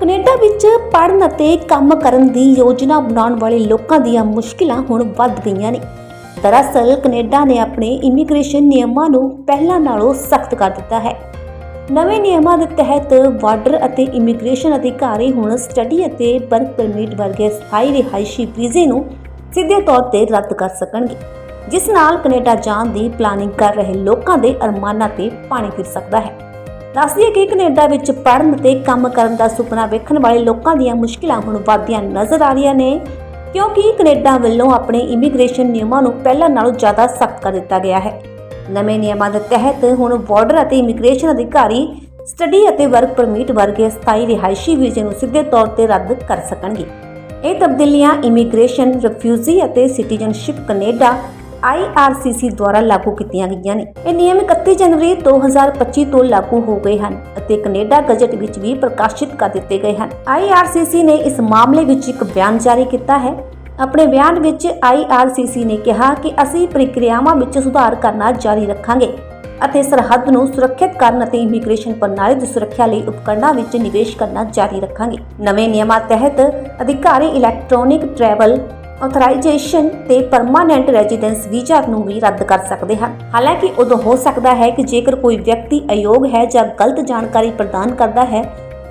Canada ਵਿੱਚ ਪੜ੍ਹਨ ਅਤੇ ਕੰਮ ਕਰਨ ਦੀ ਯੋਜਨਾ ਬਣਾਉਣ ਵਾਲੇ ਲੋਕਾਂ ਦੀਆਂ ਮੁਸ਼ਕਿਲਾਂ ਹੁਣ ਵੱਧ ਗਈਆਂ ਨੇ। ਦਰਅਸਲ, ਕੈਨੇਡਾ ਨੇ ਆਪਣੇ ਇਮੀਗ੍ਰੇਸ਼ਨ ਨਿਯਮਾਂ ਨੂੰ ਪਹਿਲਾਂ ਨਾਲੋਂ ਸਖਤ ਕਰ ਦਿੱਤਾ ਹੈ। ਨਵੇਂ ਨਿਯਮਾਂ ਦੇ ਤਹਿਤ ਬਾਰਡਰ ਅਤੇ ਇਮੀਗ੍ਰੇਸ਼ਨ ਅਧਿਕਾਰੀ ਹੁਣ ਸਟੱਡੀ ਅਤੇ ਵਰਕ ਪਰਮਿਟ ਵਰਗੇ ਸਥਾਈ ਰਿਹਾਇਸ਼ੀ ਵੀਜ਼ੇ ਨੂੰ ਸਿੱਧੇ ਤੌਰ ਤੇ ਰੱਦ ਕਰ ਸਕਣਗੇ, ਜਿਸ ਨਾਲ ਕੈਨੇਡਾ ਜਾਣ ਦੀ ਪਲਾਨਿੰਗ ਕਰ ਰਹੇ ਲੋਕਾਂ ਦੇ ਅਰਮਾਨਾਂ ਤੇ ਪਾਣੀ ਫਿਰ ਸਕਦਾ ਹੈ। ਦੱਸਦੀਏ ਕਿ ਕੈਨੇਡਾ ਵਿੱਚ ਪੜ੍ਹਨ ਅਤੇ ਕੰਮ ਕਰਨ ਦਾ ਸੁਪਨਾ ਵੇਖਣ ਵਾਲੇ ਲੋਕਾਂ ਦੀਆਂ ਮੁਸ਼ਕਿਲਾਂ ਹੁਣ ਵਧਦੀਆਂ ਨਜ਼ਰ ਆ ਰਹੀਆਂ ਨੇ, ਕਿਉਂਕਿ ਕੈਨੇਡਾ ਵੱਲੋਂ ਆਪਣੇ ਇਮੀਗ੍ਰੇਸ਼ਨ ਨਿਯਮਾਂ ਨੂੰ ਪਹਿਲਾਂ ਨਾਲੋਂ ਜ਼ਿਆਦਾ ਸਖਤ ਕਰ ਦਿੱਤਾ ਗਿਆ ਹੈ। ਨਵੇਂ ਨਿਯਮਾਂ ਦੇ ਤਹਿਤ ਹੁਣ ਬਾਰਡਰ ਅਤੇ ਇਮੀਗ੍ਰੇਸ਼ਨ ਅਧਿਕਾਰੀ, ਸਟੱਡੀ ਅਤੇ ਵਰਕ ਪਰਮਿਟ ਵਰਗੇ ਸਥਾਈ ਰਿਹਾਇਸ਼ੀ ਵੀਜ਼ੇ ਨੂੰ ਸਿੱਧੇ ਤੌਰ ਤੇ ਰੱਦ ਕਰ ਸਕਣਗੇ। ਇਹ ਤਬਦੀਲੀਆਂ ਇਮੀਗ੍ਰੇਸ਼ਨ, ਰਿਫਿਊਜੀ ਅਤੇ ਸਿਟੀਜ਼ਨਸ਼ਿਪ ਕੈਨੇਡਾ IRCC ਦੁਆਰਾ ਲਾਗੂ ਕੀਤੀਆਂ ਗਈਆਂ ਨੇ। ਇਹ ਨਿਯਮ 31 ਜਨਵਰੀ 2025 ਤੋਂ ਲਾਗੂ ਹੋ ਗਏ ਹਨ ਅਤੇ ਕੈਨੇਡਾ ਗਜ਼ਟ ਵਿੱਚ ਵੀ ਪ੍ਰਕਾਸ਼ਿਤ ਕਰ ਦਿੱਤੇ ਗਏ ਹਨ। IRCC ਨੇ ਇਸ ਮਾਮਲੇ ਵਿੱਚ ਇੱਕ ਬਿਆਨ ਜਾਰੀ ਕੀਤਾ ਹੈ। ਆਪਣੇ ਬਿਆਨ ਵਿੱਚ IRCC ਨੇ ਕਿਹਾ ਕਿ ਅਸੀਂ ਪ੍ਰਕਿਰਿਆਵਾਂ ਵਿੱਚ ਸੁਧਾਰ ਕਰਨਾ ਜਾਰੀ ਰੱਖਾਂਗੇ ਅਤੇ ਸਰਹੱਦ ਨੂੰ ਸੁਰੱਖਿਅਤ ਕਰਨ ਅਤੇ ਇਮੀਗ੍ਰੇਸ਼ਨ ਪ੍ਰਣਾਲੀ ਦੀ ਸੁਰੱਖਿਆ ਲਈ ਉਪਕਰਣਾਂ ਵਿੱਚ ਨਿਵੇਸ਼ ਕਰਨਾ ਜਾਰੀ ਰੱਖਾਂਗੇ। ਨਵੇਂ ਨਿਯਮਾਂ ਤਹਿਤ ਅਧਿਕਾਰੀ ਇਲੈਕਟ੍ਰੋਨਿਕ ਟ੍ਰੈਵਲ ਆਥੋਰਾਈਜੇਸ਼ਨ ਤੇ ਪਰਮਾਨੈਂਟ ਰੈਜ਼ੀਡੈਂਸ ਵੀਜ਼ਾ ਨੂੰ ਵੀ ਰੱਦ ਕਰ ਸਕਦੇ ਹਨ। ਹਾਲਾਂਕਿ ਉਦੋਂ ਹੋ ਸਕਦਾ ਹੈ ਕਿ ਜੇਕਰ ਕੋਈ ਵਿਅਕਤੀ ਅਯੋਗ ਹੈ ਜਾਂ ਗਲਤ ਜਾਣਕਾਰੀ ਪ੍ਰਦਾਨ ਕਰਦਾ ਹੈ,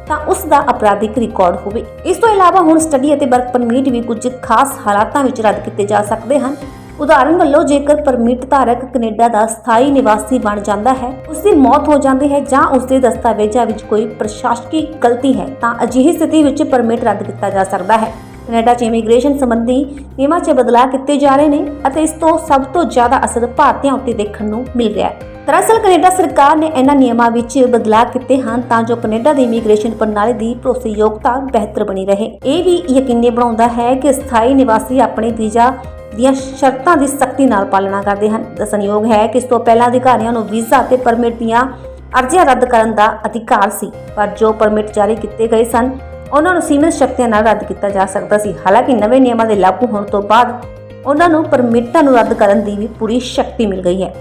ਤਾਂ ਉਸ ਦਾ ਅਪਰਾਧਿਕ ਰਿਕਾਰਡ ਹੋਵੇ। ਇਸ ਤੋਂ ਇਲਾਵਾ ਹੁਣ ਸਟੱਡੀ ਅਤੇ ਵਰਕ ਪਰਮਿਟ ਵੀ ਕੁਝ ਖਾਸ ਹਾਲਾਤਾਂ ਵਿੱਚ ਰੱਦ ਕੀਤੇ ਜਾ ਸਕਦੇ ਹਨ। ਉਦਾਹਰਨ ਵੱਲੋਂ ਜੇਕਰ ਪਰਮਿਟ ਧਾਰਕ ਕੈਨੇਡਾ ਦਾ ਸਥਾਈ ਨਿਵਾਸੀ ਬਣ ਜਾਂਦਾ ਹੈ, ਉਸ ਦੀ ਮੌਤ ਹੋ ਜਾਂਦੀ ਹੈ ਜਾਂ ਉਸ ਦੇ ਦਸਤਾਵੇਜ਼ਾਂ ਵਿੱਚ ਕੋਈ ਪ੍ਰਸ਼ਾਸਕੀ ਗਲਤੀ ਹੈ, ਤਾਂ ਅਜਿਹੀ ਸਥਿਤੀ ਵਿੱਚ ਪਰਮਿਟ ਰੱਦ ਕੀਤਾ ਜਾ ਸਕਦਾ ਹੈ। ਕੈਨੇਡਾ 'ਚ ਇਮੀਗ੍ਰੇਸ਼ਨ ਸੰਬੰਧੀ ਨਿਯਮਾਂ 'ਚ ਬਦਲਾਅ ਕੀਤੇ ਜਾ ਰਹੇ ਨੇ ਅਤੇ ਇਸ ਤੋਂ ਸਭ ਤੋਂ ਜ਼ਿਆਦਾ ਅਸਰ ਭਾਰਤੀਆਂ ਉੱਤੇ ਦੇਖਣ ਨੂੰ ਮਿਲ ਰਿਹਾ ਹੈ। ਦਰਅਸਲ, ਕੈਨੇਡਾ ਸਰਕਾਰ ਨੇ ਇਹਨਾਂ ਨਿਯਮਾਂ ਵਿੱਚ ਬਦਲਾਅ ਕੀਤੇ ਹਨ ਤਾਂ ਜੋ ਕੈਨੇਡਾ ਦੀ ਇਮੀਗ੍ਰੇਸ਼ਨ ਪ੍ਰਣਾਲੀ ਦੀ ਭਰੋਸੇਯੋਗਤਾ ਬਿਹਤਰ ਬਣੀ ਰਹੇ। ਇਹ ਵੀ ਯਕੀਨੀ ਬਣਾਉਂਦਾ ਹੈ ਕਿ ਸਥਾਈ ਨਿਵਾਸੀ ਆਪਣੇ ਵੀਜ਼ਾ ਦੀਆਂ ਸ਼ਰਤਾਂ ਦੀ ਸਖਤੀ ਨਾਲ ਪਾਲਣਾ ਕਰਦੇ ਹਨ। ਦੱਸਣਯੋਗ ਹੈ ਕਿ ਇਸ ਤੋਂ ਪਹਿਲਾਂ ਅਧਿਕਾਰੀਆਂ ਨੂੰ ਵੀਜ਼ਾ ਅਤੇ ਪਰਮਿਟ ਦੀਆਂ ਅਰਜ਼ੀਆਂ ਰੱਦ ਕਰਨ ਦਾ ਅਧਿਕਾਰ ਸੀ, ਪਰ ਜੋ ਪਰਮਿਟ ਜਾਰੀ ਕੀਤੇ ਗਏ ਸਨ ਉਹਨਾਂ ਨੂੰ ਸੀਮਿਤ ਸ਼ਕਤੀਆਂ ਨਾਲ ਰੱਦ ਕੀਤਾ ਜਾ ਸਕਦਾ ਸੀ। ਹਾਲਾਂਕਿ ਨਵੇਂ ਨਿਯਮਾਂ ਦੇ ਲਾਗੂ ਹੋਣ ਤੋਂ ਬਾਅਦ ਉਹਨਾਂ ਨੂੰ ਪਰਮਿਟਾਂ ਨੂੰ ਰੱਦ ਕਰਨ ਦੀ ਵੀ ਪੂਰੀ ਸ਼ਕਤੀ ਮਿਲ ਗਈ ਹੈ।